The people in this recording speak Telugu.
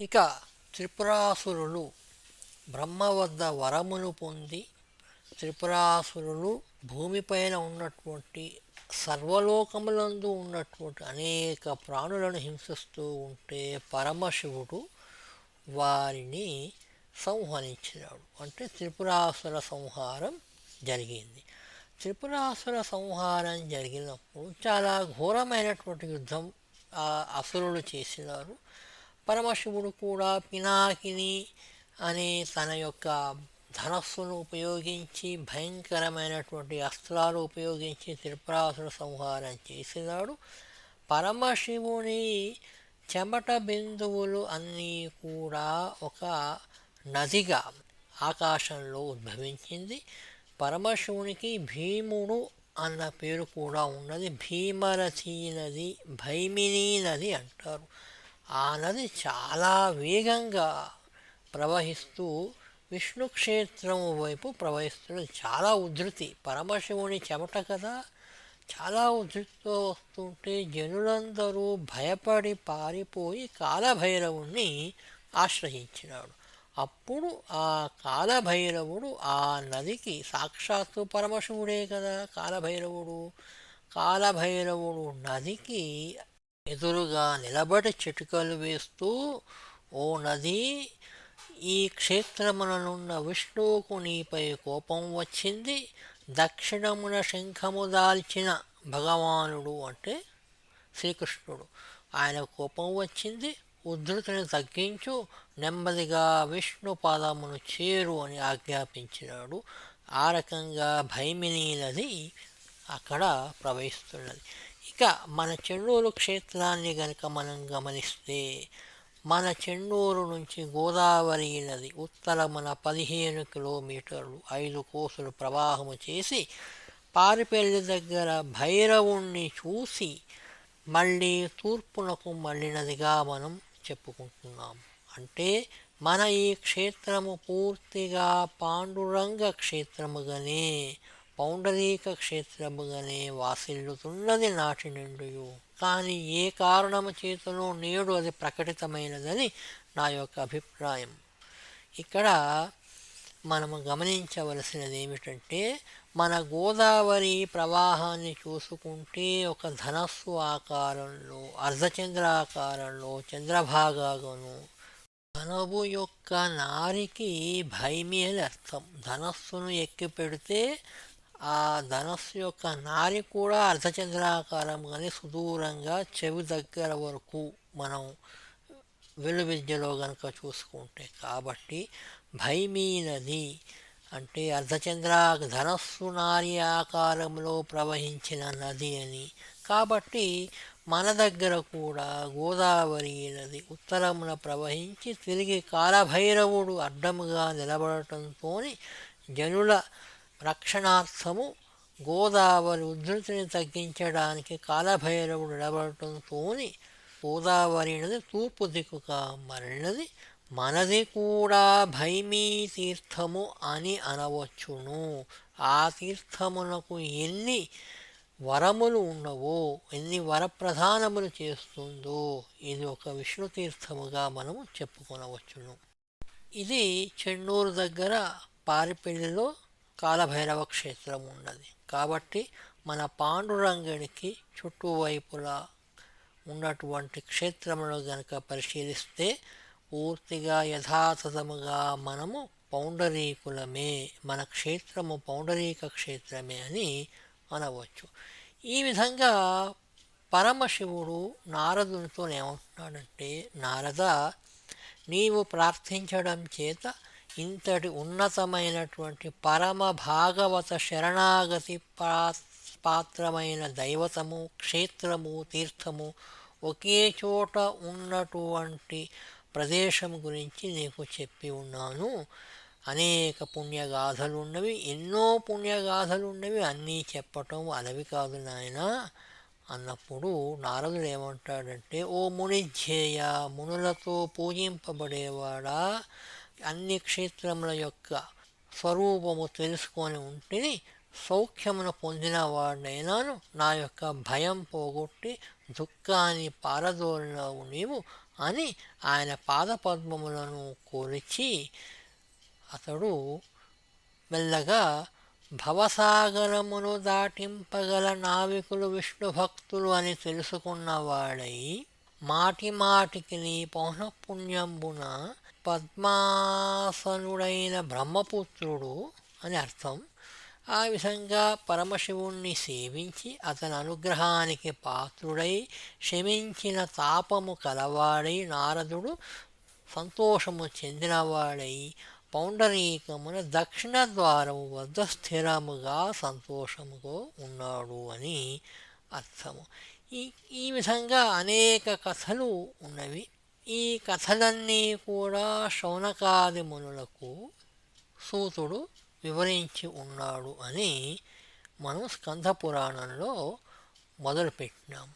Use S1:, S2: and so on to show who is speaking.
S1: ఇక త్రిపురాసురులు బ్రహ్మ వద్ద వరమును పొంది త్రిపురాసురులు భూమిపైన ఉన్నటువంటి సర్వలోకములందు ఉన్నటువంటి అనేక ప్రాణులను హింసిస్తూ ఉంటే పరమశివుడు వారిని సంహరించినాడు. అంటే త్రిపురాసుర సంహారం జరిగింది. త్రిపురాసుర సంహారం జరిగినప్పుడు చాలా ఘోరమైనటువంటి యుద్ధం ఆ అసురులు చేసినారు. పరమశివుడు కూడా పినాకిని అనే తన యొక్క ధనస్సును ఉపయోగించి భయంకరమైనటువంటి అస్త్రాలు ఉపయోగించి త్రిపురాసుర సంహారం చేసినాడు. పరమశివుని చెమట బిందువులు అన్నీ కూడా ఒక నదిగా ఆకాశంలో ఉద్భవించింది. పరమశివునికి భీముడు అన్న పేరు కూడా ఉన్నది. భీమరథీ నది భైమినీ నది అంటారు. ఆ నది చాలా వేగంగా ప్రవహిస్తూ విష్ణుక్షేత్రము వైపు ప్రవహిస్తున్నది చాలా ఉధృతి. పరమశివుని చెమట కదా. చాలా ఉధృతితో వస్తుంటే జనులందరూ భయపడి పారిపోయి కాలభైరవుణ్ణి ఆశ్రయించినాడు. అప్పుడు ఆ కాలభైరవుడు ఆ నదికి సాక్షాత్తు పరమశివుడే కదా కాలభైరవుడు. కాలభైరవుడు నదికి ఎదురుగా నిలబడి చిటికలు వేస్తూ ఓ నది ఈ క్షేత్రముననున్న విష్ణువుకు నీపై కోపం వచ్చింది. దక్షిణమున శంఖము దాల్చిన భగవానుడు అంటే శ్రీకృష్ణుడు. ఆయన కోపం వచ్చింది. ఉద్ధృతిని తగ్గించు. నెమ్మదిగా విష్ణు పాదమును చేరు అని ఆజ్ఞాపించినాడు. ఆ రకంగా భైమిని నది అక్కడ ప్రవహిస్తున్నది. ఇక మన చెన్నూరు క్షేత్రాన్ని గనుక మనం గమనిస్తే మన చెన్నూరు నుంచి గోదావరి నది ఉత్తరమున పదిహేను కిలోమీటర్లు ఐదు కోసులు ప్రవాహము చేసి పారిపల్లి దగ్గర భైరవుణ్ణి చూసి మళ్ళీ తూర్పునకు మళ్ళినదిగా మనం చెప్పుకుంటున్నాం. అంటే మన ఈ క్షేత్రము పూర్తిగా పాండురంగ క్షేత్రముగానే పౌండరీక క్షేత్రముగానే వాసిల్లుతున్నది నాటి నుండి కానీ ఏ కారణము చేతనో నేడు అది ప్రకటితమైనదని నా యొక్క అభిప్రాయం. ఇక్కడ మనము గమనించవలసినది ఏమిటంటే మన గోదావరి ప్రవాహాన్ని చూసుకుంటే ఒక ధనస్సు ఆకారంలో అర్ధచంద్రాకారంలో చంద్రభాగాను ధనవు యొక్క నారికి భైమి అని అర్థం. ధనస్సును ఎక్కి పెడితే ఆ ధనస్సు యొక్క నారి కూడా అర్ధచంద్రాకారం కానీ సుదూరంగా చెవి దగ్గర వరకు మనం వెలు విద్యలో కనుక చూసుకుంటే కాబట్టి భైమీనది అంటే అర్ధచంద్ర ధనస్సు నారి ఆకారంలో ప్రవహించిన నది అని. కాబట్టి మన దగ్గర కూడా గోదావరి నది ఉత్తరమున ప్రవహించి తిరిగి కాలభైరవుడు అడ్డముగా నిలబడటంతో జనుల రక్షణార్థము గోదావరి ఉధృతిని తగ్గించడానికి కాలభైరవుడు నిలబడటంతో గోదావరి నది తూర్పు దిక్కుగా మరినది మనది కూడా భైమీ తీర్థము అని అనవచ్చును. ఆ తీర్థమునకు ఎన్ని వరములు ఉండవో ఎన్ని వరప్రధానములు చేస్తుందో ఇది ఒక విష్ణు తీర్థముగా మనము చెప్పుకొనవచ్చును. ఇది చెన్నూరు దగ్గర పారిపెల్లిలో కాలభైరవ క్షేత్రం ఉన్నది. కాబట్టి మన పాండురంగుడికి చుట్టువైపులా ఉన్నటువంటి క్షేత్రములు గనక పరిశీలిస్తే పూర్తిగా యథాతథముగా మనము పౌండరీకులమే మన క్షేత్రము పౌండరీక క్షేత్రమే అని అనవచ్చు. ఈ విధంగా పరమశివుడు నారదునితో ఏమంటున్నాడంటే నారద నీవు ప్రార్థించడం చేత ఇంతటి ఉన్నతమైనటువంటి పరమ భాగవత శరణాగతి పా పాత్రమైన దైవతము క్షేత్రము తీర్థము ఒకే చోట ఉన్నటువంటి ప్రదేశం గురించి నీకు చెప్పి ఉన్నాను. అనేక పుణ్యగాథలున్నవి ఎన్నో పుణ్యగాథలున్నవి అన్నీ చెప్పటం అలవి కాదు నాయన. అన్నప్పుడు నారదుడు ఏమంటాడంటే ఓ మునిధ్యేయ మునులతో పూజింపబడేవాడా? అన్ని క్షేత్రముల యొక్క స్వరూపము తెలుసుకొని ఉంటే సౌఖ్యమును పొందిన వాడినైనాను నా యొక్క భయం పోగొట్టి దుఃఖాన్ని పారదోలినావు నీవు అని ఆయన పాదపద్మములను కోరిచి అతడు మెల్లగా భవసాగరమును దాటింపగల నావికులు విష్ణు భక్తులు అని తెలుసుకున్నవాడై మాటి మాటికి నీ పౌనఃపుణ్యంబున పద్మాసనుడైన బ్రహ్మపుత్రుడు అని అర్థం. ఆ విధంగా పరమశివుణ్ణి సేవించి అతని అనుగ్రహానికి పాత్రుడై శమించిన తాపము కలవాడై నారదుడు సంతోషము చెందినవాడై పౌండరీకమున దక్షిణ ద్వారము వద్ద స్థిరముగా సంతోషముగా ఉన్నాడు అని అర్థము. ఈ ఈ విధంగా అనేక కథలు ఉన్నవి. ఈ కథలన్నీ కూడా శౌనకాది మునులకు సూతుడు వివరించి ఉన్నాడు అని మనం స్కంధ పురాణంలో మొదలుపెట్టినాం.